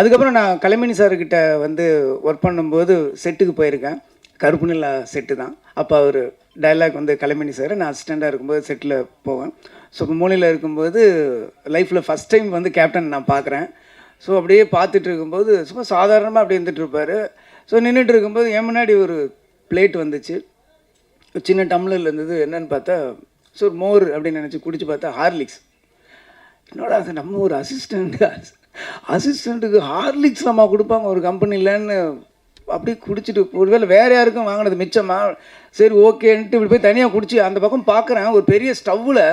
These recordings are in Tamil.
அதுக்கப்புறம் நான் கலைமணி சார்கிட்ட வந்து ஒர்க் பண்ணும்போது செட்டுக்கு போயிருக்கேன். கருப்பு நிலா செட்டு தான். அப்போ அவர் டைலாக் வந்து கலைமணி சார் நான் அசிஸ்டண்ட்டாக இருக்கும்போது செட்டில் போவேன். ஸோ இப்போ மூலையில் இருக்கும்போது லைஃப்பில் ஃபஸ்ட் டைம் வந்து கேப்டன் நான் பார்க்குறேன் ஸோ அப்படியே பார்த்துட்டு இருக்கும்போது சும்மா சாதாரணமாக அப்படியே இருந்துட்டு இருப்பார். ஸோ நின்றுட்டு இருக்கும்போது என் முன்னாடி ஒரு பிளேட் வந்துச்சு. சின்ன டம்ளரில் இருந்தது. என்னன்னு பார்த்தா ஸோ மோர் அப்படின்னு நினச்சி குடிச்சு பார்த்தா ஹார்லிக்ஸ் என்னோட அது நம்ம ஒரு அசிஸ்டண்ட் அசிஸ்டண்ட்டுக்கு ஹார்லிக்ஸ் நம்ம கொடுப்பாங்க. ஒரு கம்பெனிலன்னு அப்படியே குடிச்சிட்டு ஒருவேளை வேறு யாருக்கும் வாங்கினது மிச்சமாக சரி ஓகேன்ட்டு இப்படி போய் தனியாக குடிச்சு அந்த பக்கம் பார்க்குறேன் ஒரு பெரிய ஸ்டவ்வில்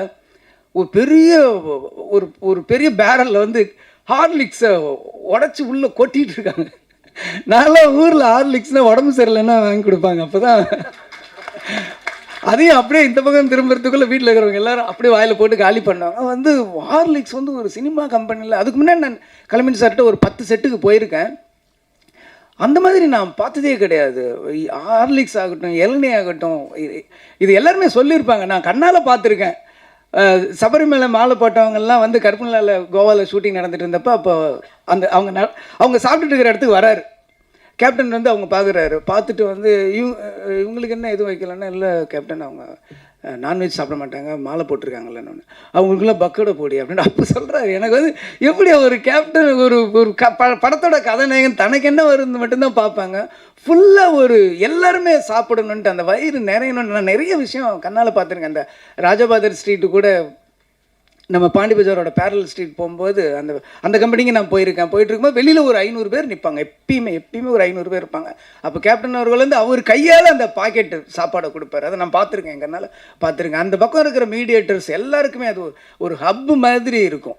ஒரு பெரிய ஒரு ஒரு பெரிய பேரலில் வந்து ஹார்லிக்ஸை உடச்சி உள்ளே கொட்டிகிட்டு இருக்காங்க. நான்லாம் ஊரில் ஹார்லிக்ஸ்னால் உடம்பு சரியில்லைன்னா வாங்கி கொடுப்பாங்க. அப்போ தான் அதையும் அப்படியே இந்த பக்கம் திரும்புறதுக்குள்ளே வீட்டில் இருக்கிறவங்க எல்லாரும் அப்படியே வாயில் போட்டு காலி பண்ணாங்க வந்து ஹார்லிக்ஸ் வந்து ஒரு சினிமா கம்பெனியில் அதுக்கு முன்னாடி நான் கலைமணி சார்கிட்ட ஒரு பத்து செட்டுக்கு போயிருக்கேன். அந்த மாதிரி நான் பார்த்ததே கிடையாது. ஹார்லிக்ஸ் ஆகட்டும் இளநீ ஆகட்டும் இது- இது எல்லாருமே சொல்லியிருப்பாங்க. நான் கண்ணால் பார்த்துருக்கேன். சபரிமலை மாலை போட்டவங்கெல்லாம் வந்து கருப்பநிலையில் கோவாவில் ஷூட்டிங் நடந்துட்டு இருந்தப்போ அப்போ அந்த அவங்க ந- அவங்க சாப்பிட்டுட்டு இருக்கிற இடத்துக்கு வராரு. கேப்டன் வந்து அவங்க பார்க்குறாரு பார்த்துட்டு வந்து இவங்க இவங்களுக்கு என்ன எதுவும் வைக்கலன்னா இல்லை கேப்டன் அவங்க நான்வெஜ் சாப்பிட மாட்டாங்க மாலை போட்டிருக்காங்கல்லன்னு ஒன்று அவங்களுக்குலாம் பக்கோட போடி அப்படின்னு அப்போ சொல்கிறாரு எனக்கு வந்து எப்படி ஒரு கேப்டன் ஒரு ஒரு க ப படத்தோட கதாநாயகன் தனக்கு என்ன வருது மட்டும்தான் பார்ப்பாங்க. ஃபுல்லாக ஒரு எல்லாருமே சாப்பிடணுன்ட்டு அந்த வயிறு நிறையணும்னு நான் நிறைய விஷயம் கண்ணால் பார்த்துருக்கேன். அந்த ராஜபாதர் ஸ்ட்ரீட்டு கூட நம்ம பாண்டி பஜாரோட பேரல் ஸ்ட்ரீட் போகும்போது அந்த அந்த கம்பெனிக்கு நான் போயிருக்கேன். போயிட்டு இருக்கும்போது வெளியில் ஒரு ஐநூறு பேர் நிற்பாங்க எப்பயுமே எப்பயுமே ஒரு ஐநூறு பேர் இருப்பாங்க. அப்போ கேப்டன் அவர்கள் வந்து அவர் கையால் அந்த பாக்கெட்டு சாப்பாடை கொடுப்பாரு. அதை நான் பார்த்துருக்கேன் எங்கனால. பார்த்துருக்கேன். அந்த பக்கம் இருக்கிற மீடியேட்டர்ஸ் எல்லாருக்குமே அது ஒரு- ஒரு ஹப் மாதிரி இருக்கும்.